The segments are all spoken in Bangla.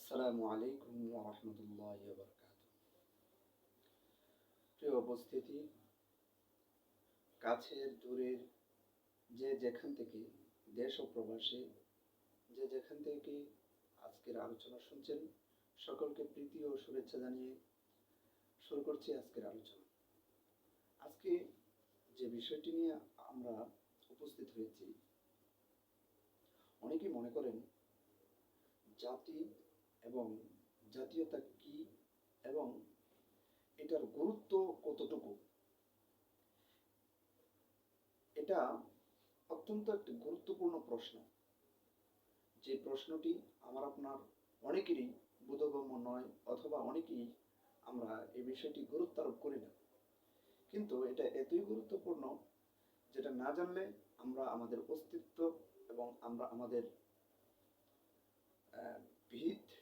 আসসালামু আলাইকুম ওরহমতুল্লাহ বরকাত প্রিয় উপস্থিতি, কাছের, দূরের, যে যেখান থেকে, দেশ ও প্রবাসে যে যেখান থেকে আজকের আলোচনা শুনছেন, সকলকে প্রীতি ও শুভেচ্ছা জানিয়ে শুরু করছি আজকের আলোচনা। আজকে যে বিষয়টি নিয়ে আমরা উপস্থিত হয়েছি, অনেকেই মনে করেন জাতি এবং জাতীয়তা কি এবং এটার গুরুত্ব কতটুকু? এটা অত্যন্ত একটি গুরুত্বপূর্ণ প্রশ্ন। যে প্রশ্নটি আমার আপনার অনেকেরই বোধগম্য নয় অথবা অনেকেই আমরা এই বিষয়টি গুরুত্ব আরোপ করি না। কিন্তু এটা এতই গুরুত্বপূর্ণ যেটা না জানলে আমরা আমাদের অস্তিত্ব এবং আমরা আমাদের ভিত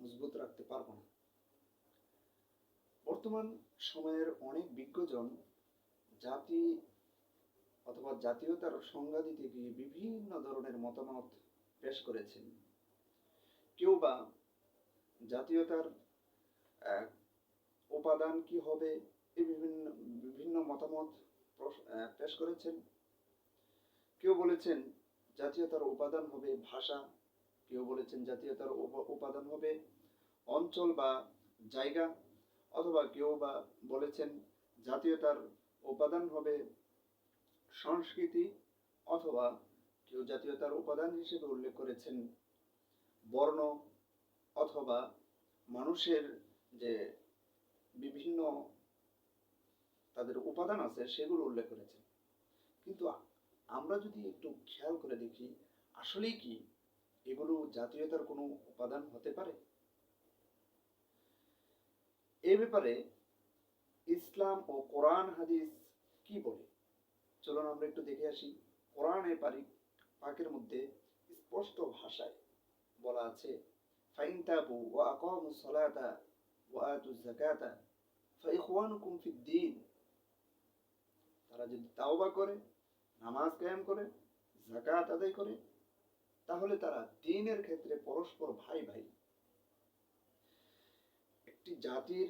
মজবুত রাখতে পারব না। বর্তমান সময়ের অনেক বিজ্ঞজন জাতি অথবা জাতীয়তার সংজ্ঞা দিতে গিয়ে বিভিন্ন ধরনের মতামত পেশ করেছেন। কেউ বা জাতীয়তার উপাদান কি হবে এই বিভিন্ন বিভিন্ন মতামত পেশ করেছেন। কেউ বলেছেন জাতীয়তার উপাদান হবে ভাষা। কেউ বলেছেন জাতীয়তার উপ- উপাদান হবে অঞ্চল বা জায়গা, অথবা কেউ বা বলেছেন জাতীয়তার উপাদান হবে সংস্কৃতি, অথবা কেউ জাতীয়তার উপাদান হিসেবে উল্লেখ করেছেন বর্ণ, অথবা মানুষের যে বিভিন্ন তাদের উপাদান আছে সেগুলো উল্লেখ করেছেন। কিন্তু আমরা যদি একটু খেয়াল করে দেখি, আসলেই কি এগুলো জাতীয়তার কোনো উপাদান হতে পারে? এ ব্যাপারে ইসলাম ও কোরআন হাদিস কি বলে? চলুন আমরা একটু দেখে আসি। কোরআনে পারি পাকের মধ্যে স্পষ্ট ভাষায় বলা আছে, ফাইন তাবু ওয়া আকামু সালাতা ওয়া আতু যাকাতা তারা যদি তাওবা করে, নামাজ কায়েম করে, যাকাত আদায় করে তাহলে তারা দিনের ক্ষেত্রে পরস্পর ভাই ভাই। একটি জাতির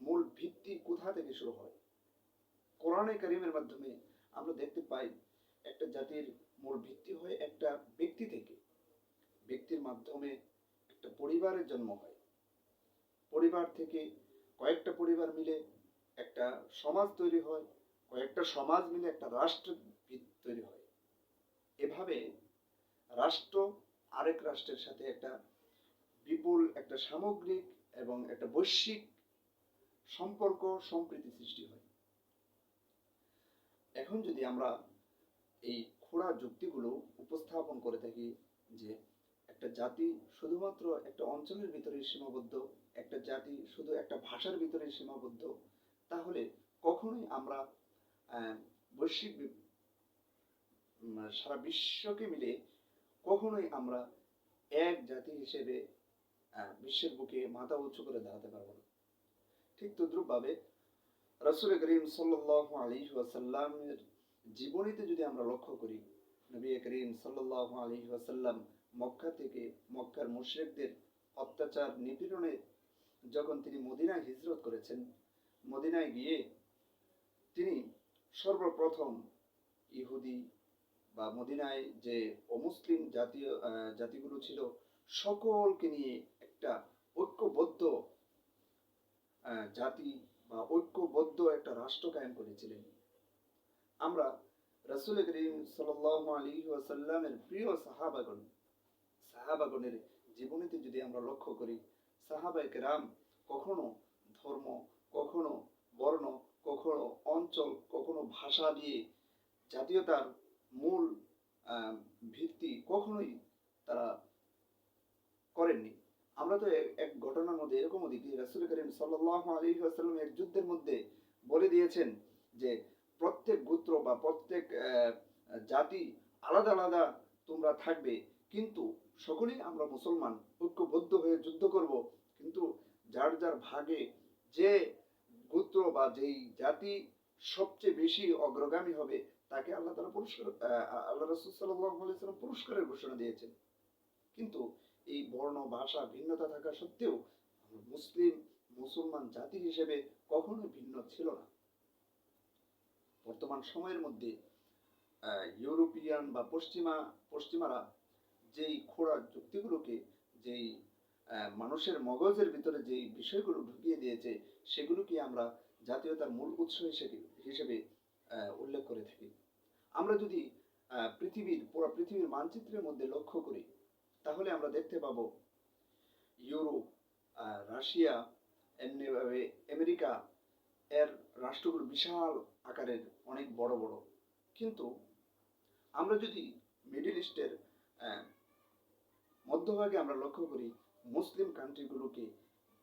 মূল ভিত্তি কোথা থেকে শুরু হয়? কোরআনে কারিমের মাধ্যমে আমরা দেখতে পাই, একটা জাতির মূল ভিত্তি হয় একটা ব্যক্তি থেকে। ব্যক্তির মাধ্যমে একটা পরিবারের জন্ম হয়। পরিবার থেকে কয়েকটা পরিবার মিলে একটা সমাজ তৈরি হয়, কয়েকটা সমাজ মিলে একটা রাষ্ট্র তৈরি হয়। এভাবে রাষ্ট্র, আরেক রাষ্ট্রের সাথে একটা বিপুল একটা সামগ্রিক এবং একটা বৈশ্বিক সম্পর্ক, সম্প্রীতি সৃষ্টি হয়। এখন যদি আমরা এই খোড়া যুক্তিগুলো উপস্থাপন করে থাকি যে একটা জাতি শুধুমাত্র একটা অঞ্চলের ভিতরে সীমাবদ্ধ, একটা জাতি শুধু একটা ভাষার ভিতরে সীমাবদ্ধ, তাহলে কখনোই আমরা বৈশ্বিক সারা বিশ্বকে মিলে কখনোই আমরা এক জাতি হিসেবে বিশ্বের বুকে মাথা উঁচু করে দাঁড়াতে পারব না। ঠিক তদ্রুপভাবে রসুল করিম সাল্লাহ আলী ওয়াসাল্লামের জীবনীতে যদি আমরা লক্ষ্য করি, নবী করিম সাল্লাহ আলী ওয়াসাল্লাম মক্কা থেকে মক্কার মুশরিকদের অত্যাচার নিপীড়নে যখন তিনি মদিনায় হিজরত করেছেন, মদিনায় গিয়ে তিনি সর্বপ্রথম ইহুদি বা মদিনায় যে অমুসলিম জাতীয় জাতিগুলো ছিল, সকলকে নিয়ে একটা ঐক্যবদ্ধ জাতি বা ঐক্যবদ্ধ একটা রাষ্ট্র কায়েম করেছিলেন। আমরা রসুল করিম সাল্লাহ আলী ওয়াসাল্লামের প্রিয় সাহাবাগণ, সাহাবাগণের জীবনীতে যদি আমরা লক্ষ্য করি সাহাবাই রাম কখনো ধর্ম, কখনো বর্ণ, কখনো অঞ্চল, কখনো ভাষা দিয়ে জাতীয়তার মূল ভিত্তি কখনোই তারা করেননি। আমরা তো এক- ঘটনার মধ্যে এরকমও দেখি, রাসুল করিম সাল্লাহ আলী এক যুদ্ধের মধ্যে বলে দিয়েছেন যে, প্রত্যেক গোত্র বা প্রত্যেক জাতি আলাদা আলাদা তোমরা থাকবে। কিন্তু সকলেই আমরা মুসলমান, ঐক্যবদ্ধ হয়ে যুদ্ধ করব। কিন্তু যার যার ভাগে যে গোত্র বা যেই জাতি সবচেয়ে বেশি অগ্রগামী হবে, তাকে আল্লাহ তালা পুরস্কার আল্লাহ রসুল সাল্লাম পুরস্কারের ঘোষণা দিয়েছেন। কিন্তু এই বর্ণ, ভাষা, ভিন্নতা থাকা সত্ত্বেও মুসলিম, মুসলমান জাতি হিসেবে কখনো ভিন্ন ছিল না। বর্তমান সময়ের মধ্যে ইউরোপিয়ান বা পশ্চিমা, পশ্চিমারা যেই খোড়া যুক্তিগুলোকে, যেই মানুষের মগজের ভিতরে যেই বিষয়গুলো ঢুকিয়ে দিয়েছে, সেগুলোকে আমরা জাতীয়তার মূল উৎস হিসেবে হিসেবে উল্লেখ করে থাকি। আমরা যদি পৃথিবীর, পুরো পৃথিবীর মানচিত্রের মধ্যে লক্ষ্য করি, তাহলে আমরা দেখতে পাবো ইউরোপ রাশিয়া এমনিভাবে আমেরিকা এর রাষ্ট্রগুলো বিশাল আকারের অনেক বড় বড়। কিন্তু আমরা যদি মিডিল ইস্টের মধ্যভাগে আমরা লক্ষ্য করি, মুসলিম কান্ট্রিগুলোকে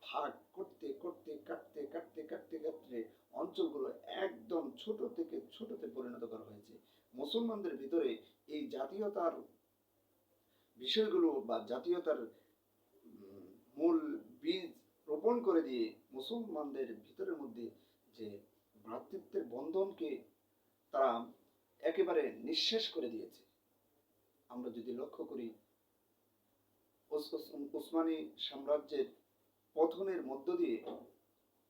ভাগ করতে করতে, কাটতে কাটতে কাটতে কাটতে অঞ্চলগুলো একদম ছোট থেকে ছোটতে পরিণত করা হয়েছে। মুসলমানদের ভিতরে এই জাতীয়তার বিষয়গুলো বা জাতীয়তার মূল বীজ রোপণ করে দিয়ে মুসলমানদের ভিতরের মধ্যে যে ভ্রাতৃত্বের বন্ধনকে তারা একেবারে নিঃশেষ করে দিয়েছে। আমরা যদি লক্ষ্য করি ওস- ওস- উসমানী সাম্রাজ্যের পতনের মধ্য দিয়ে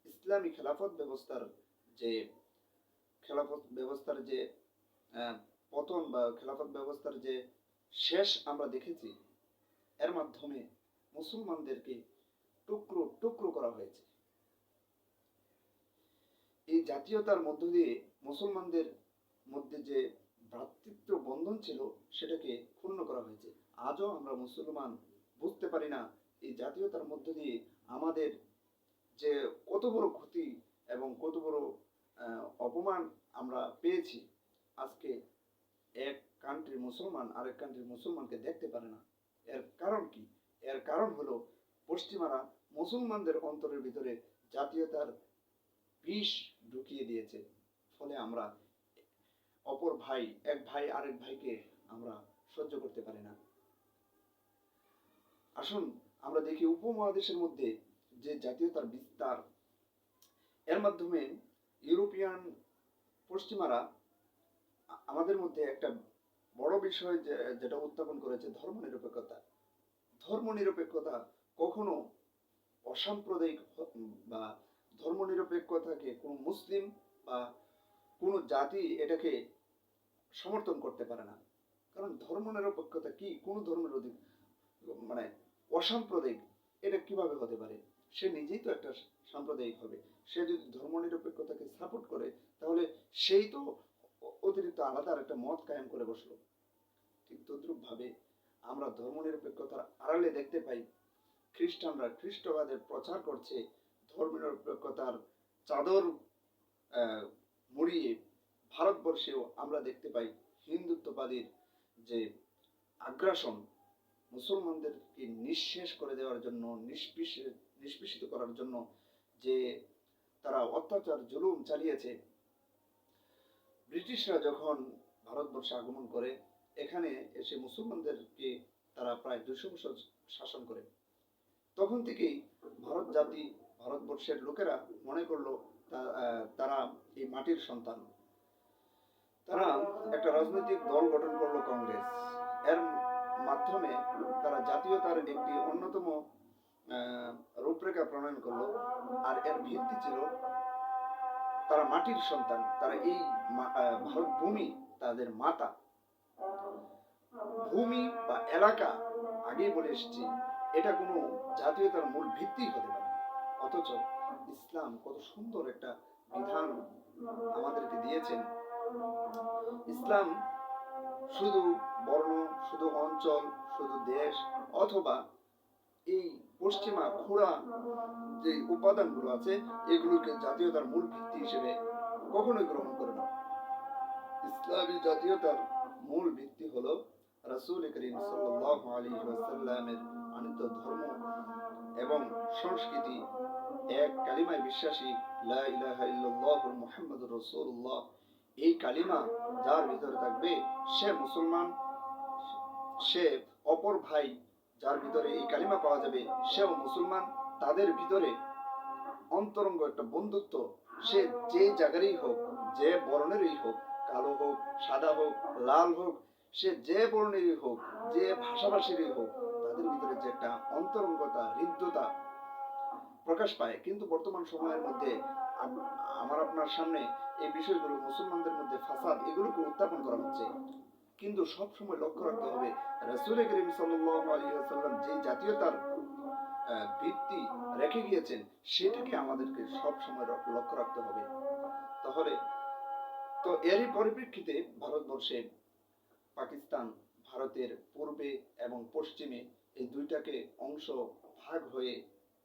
ইসলামী খেলাফত ব্যবস্থার যে খেলাফত ব্যবস্থার যে পতন বা খেলাফত ব্যবস্থার যে শেষ আমরা দেখেছি, এর মাধ্যমে মুসলমানদেরকে টুকরো টুকরো করা হয়েছে। এই জাতীয়তার মধ্য দিয়ে মুসলমানদের মধ্যে যে ভ্রাতৃত্ব বন্ধন ছিল, সেটাকে ক্ষুণ্ণ করা হয়েছে। আজও আমরা মুসলমান বুঝতে পারি না, এই জাতীয়তার মধ্য দিয়ে আমাদের যে কত বড় ক্ষতি এবং কত বড় অপমান আমরা পেয়েছি, আজকে এক কান্ট্রির মুসলমান আরেক কান্ট্রির মুসলমানকে দেখতে পারে না। এর কারণ কি? এর কারণ হলো পশ্চিমারা মুসলমানদের অন্তরের ভিতরে জাতীয়তার বিষ ঢুকিয়ে দিয়েছে। ফলে আমরা অপর ভাই, এক ভাই আরেক ভাইকে আমরা সহ্য করতে পারি না। আসুন আমরা দেখি উপমহাদেশের মধ্যে যে জাতীয়তার বিস্তার, এর মাধ্যমে ইউরোপিয়ান পশ্চিমারা আমাদের মধ্যে একটা বড় বিষয় যেটা উত্থাপন করেছে ধর্ম ধর্মনিরপেক্ষতা। ধর্মনিরপেক্ষতা কখনো অসাম্প্রদায়িক বা ধর্মনিরপেক্ষতাকে কোনো মুসলিম বা কোনো জাতি এটাকে সমর্থন করতে পারে না। কারণ ধর্মনিরপেক্ষতা কি? কোন ধর্মের অধিক মানে অসাম্প্রদায়িক। এটা কীভাবে হতে পারে? সে নিজেই তো একটা সাম্প্রদায়িক হবে। সে যদি ধর্মনিরপেক্ষতাকে সাপোর্ট করে, তাহলে সেই তো অতিরিক্ত আলাদা আর একটা মত কায়েম করে বসল। ঠিক তদ্রুপ ভাবে আমরা ধর্মনিরপেক্ষতার আড়ালে দেখতে পাই, খ্রিস্টানরা খ্রিস্টবাদের প্রচার করছে ধর্মনিরপেক্ষতার চাদর মুড়িয়ে। ভারতবর্ষেও আমরা দেখতে পাই হিন্দুত্ববাদীর যে আগ্রাসন মুসলমানদেরকে নিঃশেষ করে দেওয়ার জন্য, নিষ্পিষে, নিষ্পেষিত করার জন্য যে তারা অত্যাচার, জুলুম চালিয়েছে, ব্রিটিশরা যখন ভারতবর্ষে আগমন করে, এখানে এসে মুসলমানদেরকে তারা প্রায় দুশো বছর শাসন করে। তখন থেকেই ভারত জাতি, ভারতবর্ষের লোকেরা মনে করল তারা এই মাটির সন্তান। তারা একটা রাজনৈতিক দল গঠন করল কংগ্রেস। এর মাধ্যমে তারা জাতীয়তার একটি অন্যতম রূপরেখা প্রণয়ন করল। আর এর ভিত্তি ছিল তারা মাটির সন্তান, তারা এই ভারত ভূমি তাদের মাতা। ভূমি বা এলাকা আগেই বলে এসেছি, এটা কোনো জাতীয়তার মূল ভিত্তি হতে পারে। অথচ ইসলাম কত সুন্দর একটা বিধান আমাদেরকে দিয়েছেন। ইসলাম শুধু বর্ণ, শুধু অঞ্চল, শুধু দেশ অথবা এই পশ্চিমা খোড়া যে উপাদানগুলো আছে, এগুলোকে জাতীয়তার মূল ভিত্তি হিসেবে কখনোই গ্রহণ করে না। ইসলামী জাতীয়তার মূল ভিত্তি হলো রাসূল করিম সাল্লাল্লাহু আলাইহি ওয়াসাল্লামের আনিত ধর্ম এবং সংস্কৃতি। এক কালিমায় বিশ্বাসী, লা ইলাহা ইল্লাল্লাহু মুহাম্মাদুর রাসূলুল্লাহ এই কালিমা যার ভিতরে থাকবে, সে মুসলমান, সে অপর ভাই যার ভিতরে এই কালিমা পাওয়া যাবে, সেও মুসলমান। তাদের ভিতরে অন্তরঙ্গ একটা বন্ধুত্ব, সে যে জায়গারই হোক, যে বর্ণেরই হোক, কালো হোক, সাদা হোক, লাল হোক, সে যে বর্ণেরই হোক, যে ভাষাভাষীরই হোক, তাদের ভিতরে যে একটা অন্তরঙ্গতা, হৃদ্যতা প্রকাশ পায়। কিন্তু বর্তমান সময়ের মধ্যে আমার আপনার সামনে এই বিষয়গুলো মুসলমানদের মধ্যে ফাসাদ এগুলোকে উত্থাপন করা হচ্ছে। কিন্তু সব সময় লক্ষ্য রাখতে হবে, রাসূল করিম ওয়াসাল্লাম যে জাতীয়তার ভিত্তি রেখে গিয়েছেন, সেটাকে আমাদেরকে সব সময় লক্ষ্য রাখতে হবে। তাহলে, তো এরই পরিপ্রেক্ষিতে ভারতবর্ষে পাকিস্তান ভারতের পূর্বে এবং পশ্চিমে এই দুইটাকে অংশ ভাগ হয়ে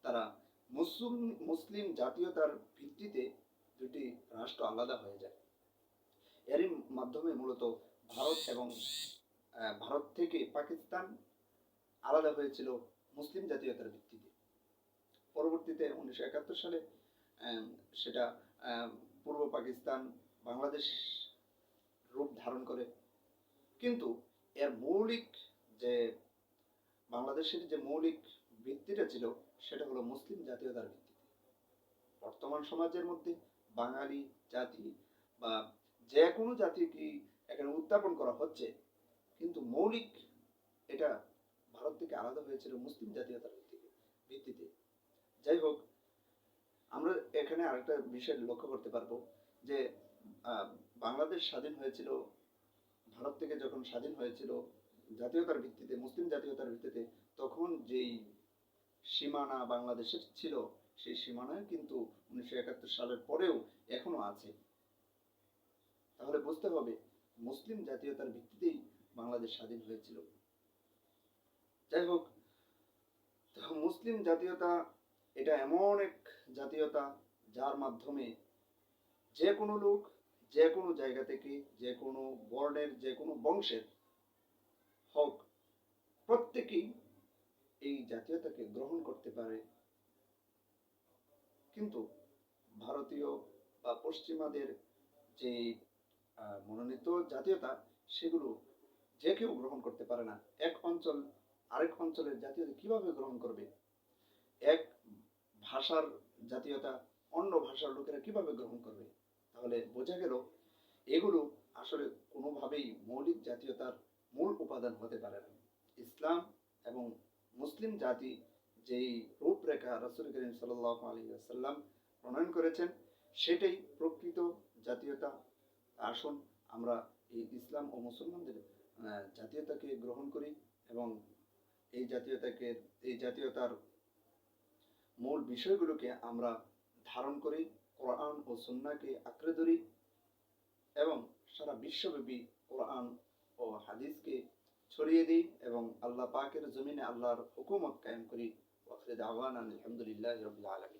তারা মুসলিম মুসলিম জাতীয়তার ভিত্তিতে দুটি রাষ্ট্র আলাদা হয়ে যায়। এরই মাধ্যমে মূলত ভারত এবং ভারত থেকে পাকিস্তান আলাদা হয়েছিল মুসলিম জাতীয়তার ভিত্তিতে। পরবর্তীতে উনিশশো একাত্তর সালে সেটা পূর্ব পাকিস্তান, বাংলাদেশ রূপ ধারণ করে। কিন্তু এর মৌলিক যে, বাংলাদেশের যে মৌলিক ভিত্তিটা ছিল, সেটা হলো মুসলিম জাতীয়তার ভিত্তিতে। বর্তমান সমাজের মধ্যে বাঙালি জাতি বা যে কোনো জাতিকে এখানে উত্থাপন করা হচ্ছে, কিন্তু মৌলিক এটা ভারত থেকে আলাদা হয়েছিল মুসলিম জাতীয়তার ভিত্তিতে ভিত্তিতে। যাই হোক, আমরা এখানে আরেকটা বিষয় লক্ষ্য করতে পারব, যে বাংলাদেশ স্বাধীন হয়েছিল, ভারত থেকে যখন স্বাধীন হয়েছিল জাতীয়তার ভিত্তিতে, মুসলিম জাতীয়তার ভিত্তিতে, তখন যেই সীমানা বাংলাদেশের ছিল, সেই সীমানায় কিন্তু উনিশশো একাত্তর সালের পরেও এখনও আছে। তাহলে বুঝতে হবে, মুসলিম জাতীয়তার ভিত্তিতেই বাংলাদেশ স্বাধীন হয়েছিল। যাই হোক মুসলিম জাতীয়তা এটা এমন এক জাতীয়তা যার মাধ্যমে যে কোনো লোক যে কোনো জায়গা থেকে যে কোনো বর্ণের যে কোনো বংশের হোক, প্রত্যেকেই এই জাতীয়তাকে গ্রহণ করতে পারে। কিন্তু ভারতীয় বা পশ্চিমাদের যে মনোনীত জাতীয়তা, সেগুলো যে কেউ গ্রহণ করতে পারে না। এক অঞ্চল, আরেক অঞ্চলের জাতীয়তা কীভাবে গ্রহণ করবে? এক ভাষার জাতীয়তা, অন্য ভাষার লোকেরা কীভাবে গ্রহণ করবে? তাহলে বোঝা গেল, এগুলো আসলে কোনোভাবেই মৌলিক জাতীয়তার মূল উপাদান হতে পারে না। ইসলাম এবং মুসলিম জাতি যেই রূপরেখা রসুল করিম সাল্লাহ আলী প্রণয়ন করেছেন, সেটাই প্রকৃত জাতীয়তা। আসুন আমরা এই ইসলাম ও মুসলমানদের জাতীয়তাকে গ্রহণ করি এবং এই জাতীয়তাকে, এই জাতীয়তার মূল বিষয়গুলোকে আমরা ধারণ করি, কোরআন ও সুন্নাকে আঁকড়ে ধরি এবং সারা বিশ্বব্যাপী কোরআন ও হাদিসকে ছড়িয়ে দিই এবং আল্লাহ পাকের জমিনে আল্লাহর হুকুমত কায়েম করি। ওয়াখির দাওয়ানা আলহামদুলিল্লাহ রবিল আলমী